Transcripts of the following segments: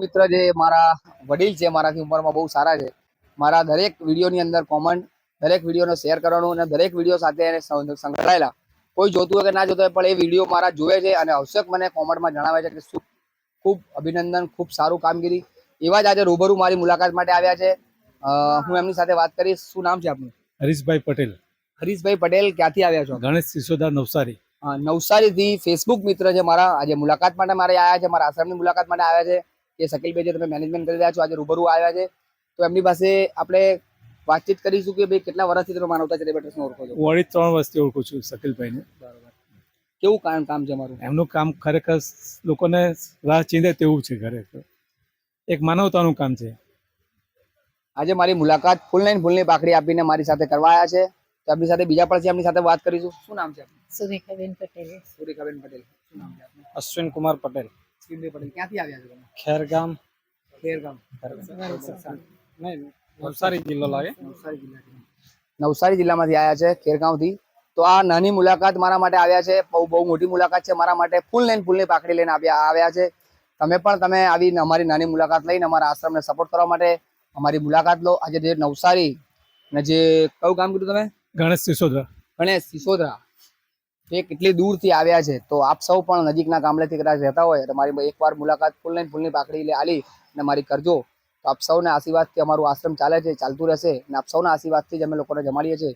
મિત્ર જે મારા વડીલ છે મારાથી ઉંમરમાં બહુ સારા છે. મારા દરેક વિડીયોની અંદર કોમેન્ટ દરેક વિડીયોને શેર કરવાનું અને દરેક વીડિયો સાથે એને સંકળાયેલા. કોઈ જોતું હોય કે ના જોતું હોય પણ એ વીડિયો મારા જોવે છે અને અવશ્યક મને કોમેન્ટમાં જણાવે છે કે શું ખૂબ અભિનંદન ખૂબ સારું કામગીરી. એવા જ આજે રૂબરૂ મારી મુલાકાત માટે આવ્યા છે. હું એમની સાથે વાત કરીશ. શું નામ છે આપનું? હરીશભાઈ પટેલ. હરીશભાઈ પટેલ ક્યાંથી આવ્યા છો? ગણેશ સિસોદા નવસારી. નવસારીથી ફેસબુક મિત્ર છે મારા. આજે મુલાકાત માટે મારે આવ્યા છે મારા આશ્રમની મુલાકાત માટે આવ્યા છે. કે શકીલભાઈ જે તમે મેનેજમેન્ટ કરી રહ્યા છો આજે રૂબરૂ આવ્યા છે તો એમની પાસે આપણે વાતચીત કરીશું કે ભાઈ કેટલા વર્ષથી તમે માનવતા સેલિબ્રેટર્સને ઓળખો છો? હું અઢી ત્રણ વર્ષથી ઓળખું છું શકીલભાઈને કેવું કામ કામ છે અમારું એમનું કામ ખરેખર લોકોને રાહ ચીંધે તેવું છે ખરેખર એક માનવતાનું કામ છે. આજે મારી મુલાકાત ફૂલ નાઈન ફૂલની પાખડી આપીને મારી સાથે કરવા આવ્યા છે. તો એમની સાથે બીજા પણ છે એમની સાથે વાત કરીશું. શું નામ છે સુરેખાબેન પટેલ. સુરેખાબેન પટેલ. શું નામ છે? અશ્વિન કુમાર પટેલ. અશ્વિનભાઈ પટેલ. ક્યાંથી આવ્યા છો તમે? ખેરગામ. ખેરગામ. નહીં નવસારી જિલ્લો લાગે. નવસારી જિલ્લામાંથી આવ્યા છે ખેરગાંવથી તો આ નાની મુલાકાત મારા માટે આવ્યા છે. બહુ બહુ મોટી મુલાકાત છે મારા માટે. ફૂલ લઈને ફૂલની પાકડી લઈને આવ્યા આવ્યા છે. તમે પણ તમે આવી અમારી નાની મુલાકાત લઈને અમારા આશ્રમને સપોર્ટ કરવા માટે અમારી મુલાકાત લો. આજે જે નવસારી ને જે કયું કામ કીધું તમે? ગણેશ સિસોદરા. ગણેશ સિસોદરા. એ કેટલી દૂરથી આવ્યા છે? તો આપ સૌ પણ નજીકના ગામડેથી કદાચ રહેતા હોય તો મારી એકવાર મુલાકાત ફૂલ લઈને ફૂલની પાકડી લે આલી અને મારી કરજો. તો આપ સૌના આશીર્વાદથી અમારું આશ્રમ ચાલે છે, ચાલતું રહેશે અને આપ સૌના આશીર્વાદથી જ અમે લોકોને જમાડીએ છીએ.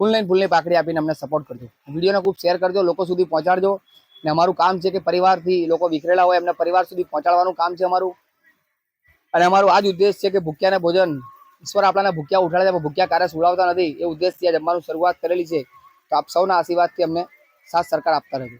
ફૂલ લાઈન ફૂલની પાકડી આપીને અમને સપોર્ટ કરજો. વિડીયોને ખૂબ શેર કરજો, લોકો સુધી પહોંચાડજો ને અમારું કામ છે કે પરિવારથી લોકો વિખરેલા હોય એમને પરિવાર સુધી પહોંચાડવાનું કામ છે અમારું. અને અમારું આ જ ઉદ્દેશ છે કે ભૂખ્યાને ભોજન, ઈશ્વર આપણાને ભૂખ્યા ઉઠાડે છે ભૂખ્યા ક્યારે સુડાવતા નથી. એ ઉદ્દેશથી આ જમવાનું શરૂઆત કરેલી છે. તો આપ સૌના આશીર્વાદથી અમને સાથ સરકાર આપતા રહેજો.